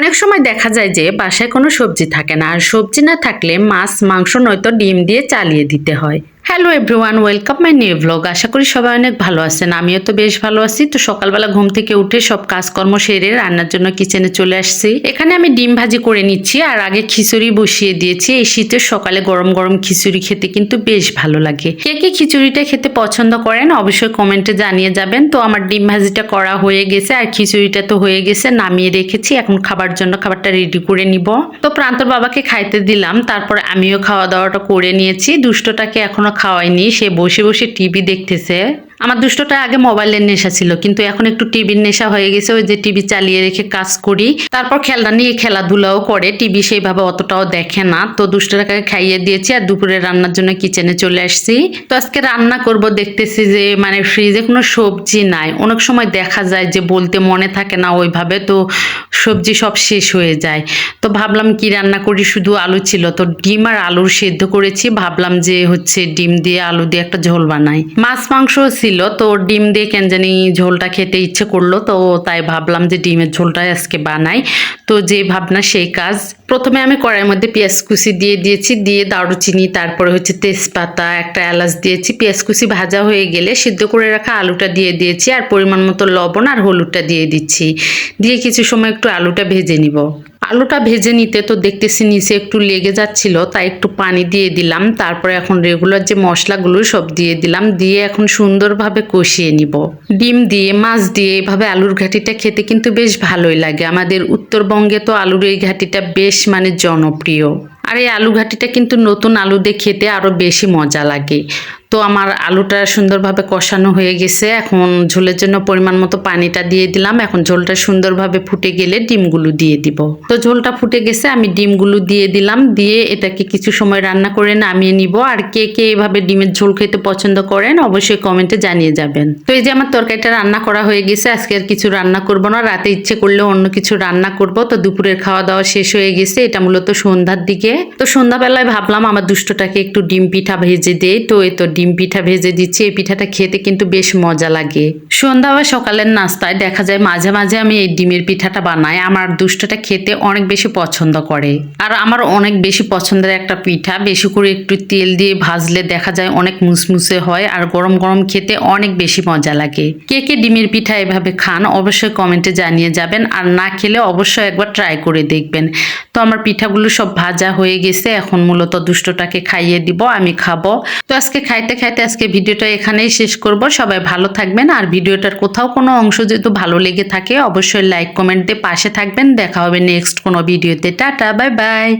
অনেক সময় দেখা যায় যে বাসায় কোনো সবজি থাকে না। আর সবজি না থাকলে মাছ, মাংস নয়তো ডিম দিয়ে চালিয়ে দিতে হয়। Hello everyone welcome my new blog আশা করি সবাই অনেক ভালো আছেন। আমিও তো বেশ ভালো আছি। তো সকালবেলা ঘুম থেকে উঠে সব কাজকর্ম সেরে রান্নার জন্য কিচেনে চলে আসছি। এখানে আমি ডিম ভাজি করে নিচ্ছি আর আগে খিচুড়ি বসিয়ে দিয়েছি। এই শীতের সকালে গরম গরম খিচুড়ি খেতে কিন্তু বেশ ভালো লাগে। কে কে খিচুড়িটা খেতে পছন্দ করেন অবশ্যই কমেন্টে জানিয়ে যাবেন। তো আমার ডিম ভাজিটা করা হয়ে গেছে আর খিচুড়িটা তো হয়ে গেছে, নামিয়ে রেখেছি। এখন খাবার জন্য খাবারটা রেডি করে নিব। তো প্রান্তর বাবাকে খাইতে দিলাম। তারপরে আমিও খাওয়া দাওয়াটা করে নিয়েছি। দুষ্টটাকে এখনও খাওয়াইনি সে বসে বসে টিভি দেখতেছে। আমার দুষ্টটা আগে মোবাইলের নেশা ছিল, কিন্তু এখন একটু টিভির নেশা হয়ে গেছে, ওই যে টিভি চালিয়ে রেখে কাজ করি। তারপর খেলনা নিয়ে খেলাধুলাও করে টিভি সেইভাবে অতটাও দেখে না। তো দুষ্টটাকে খাইয়ে দিয়েছি আর দুপুরে রান্নার জন্য কিচেনে চলে আসছি। তো আজকে রান্না করব, দেখতেছি যে মানে ফ্রিজে কোনো সবজি নাই। অনেক সময় দেখা যায় যে, বলতে মনে থাকে না ওইভাবে। তো সবজি সব শেষ হয়ে যায়। তো ভাবলাম কি রান্না করি? শুধু আলু ছিল। তো ডিম আর আলুর সেদ্ধ করেছি। ভাবলাম যে হচ্ছে ডিম দিয়ে আলু দিয়ে একটা ঝোল বানাই। মাছ, মাংস ছিল। তো ডিম দিয়ে কেন জানি ঝোলটা খেতে ইচ্ছে করল। তো তাই ভাবলাম যে ডিমের ঝোলটা আজকে বানাই। তো যে ভাবনা সেই কাজ। প্রথমে আমি কড়াইয়ের মধ্যে পেঁয়াজ কুচি দিয়ে দিয়েছি, দিয়ে দারুচিনি, তারপরে হচ্ছে তেজপাতা, একটা এলাচ দিয়েছি। পেঁয়াজ কুচি ভাজা হয়ে গেলে সিদ্ধ করে রাখা আলুটা দিয়ে দিয়েছি, আর পরিমাণ মতো লবণ আর হলুদটা দিয়ে দিচ্ছি। দিয়ে কিছু সময় একটু আলুটা ভেজে নিব। আলুটা ভেজে নিতে তো দেখতেছি নিচে একটু লেগে যাচ্ছিল, তাই একটু পানি দিয়ে দিলাম। তারপরে এখন রেগুলার যে মশলাগুলো সব দিয়ে দিলাম, দিয়ে এখন সুন্দরভাবে কষিয়ে নিব। ডিম দিয়ে, মাছ দিয়ে, এভাবে আলুর ঘাটিটা খেতে কিন্তু বেশ ভালোই লাগে। আমাদের উত্তরবঙ্গে তো আলুর এই ঘাটিটা বেশ মানে জনপ্রিয়। আর এই আলু ঘাটিটা কিন্তু নতুন আলু দিয়ে খেতে আরও বেশি মজা লাগে। তো আমার আলুটা সুন্দরভাবে কষানো হয়ে গেছে। এখন ঝোলের জন্য পরিমাণ মতো পানিটা দিয়ে দিলাম। এখন ঝোলটা সুন্দরভাবে ফুটে গেলে ডিমগুলো দিয়ে দিব। তো ঝোলটা ফুটে গেছে, আমি ডিমগুলো দিয়ে দিলাম। দিয়ে এটাকে কিছু সময় রান্না করে নামিয়ে নিব। আর কে কে এভাবে ডিমের ঝোল খেতে পছন্দ করেন অবশ্যই কমেন্টে জানিয়ে যাবেন। তো এই যে আমার তরকারিটা রান্না করা হয়ে গেছে, আজকে আর কিছু রান্না করব না। রাতে ইচ্ছে করলে অন্য কিছু রান্না করব। তো দুপুরের খাওয়া দাওয়া শেষ হয়ে গেছে। এটা মূলত সন্ধ্যার দিকে। তো সন্ধ্যাবেলায় ভাবলাম আমার দুষ্টটাকে একটু ডিম পিঠা ভেজে দেই। তো এই তো ডিম পিঠা ভেজে দিচ্ছি। এই পিঠাটা খেতে কিন্তু বেশ মজা লাগে। সন্ধ্যা বা সকালের নাস্তায় দেখা যায় মাঝে মাঝে আমি এই ডিমের পিঠাটা বানাই। আমার দুষ্টটা খেতে অনেক বেশি পছন্দ করে। আর আমার অনেক বেশি পছন্দের একটা পিঠা। বেশি করে একটু তেল দিয়ে ভাজলে দেখা যায় অনেক মুসমুসে হয় আর গরম গরম খেতে অনেক বেশি মজা লাগে। কে কে ডিমের পিঠা এভাবে খান অবশ্যই কমেন্টে জানিয়ে যাবেন। আর না খেলে অবশ্যই একবার ট্রাই করে দেখবেন। তো আমার পিঠাগুলো সব ভাজা হয়ে গেছে, এখন মূলত দুষ্টটাকে খাইয়ে দিব, আমি খাব। তো আজকে খাইতে খাইতে আজকে ভিডিওটা এখানেই শেষ করব। সবাই ভালো থাকবেন, আর ভিডিওটার কোথাও কোনো অংশ যেহেতু ভালো লেগে থাকে, অবশ্যই লাইক কমেন্ট দিয়ে পাশে থাকবেন। দেখা হবে নেক্সট কোনো ভিডিওতে। Tata bye bye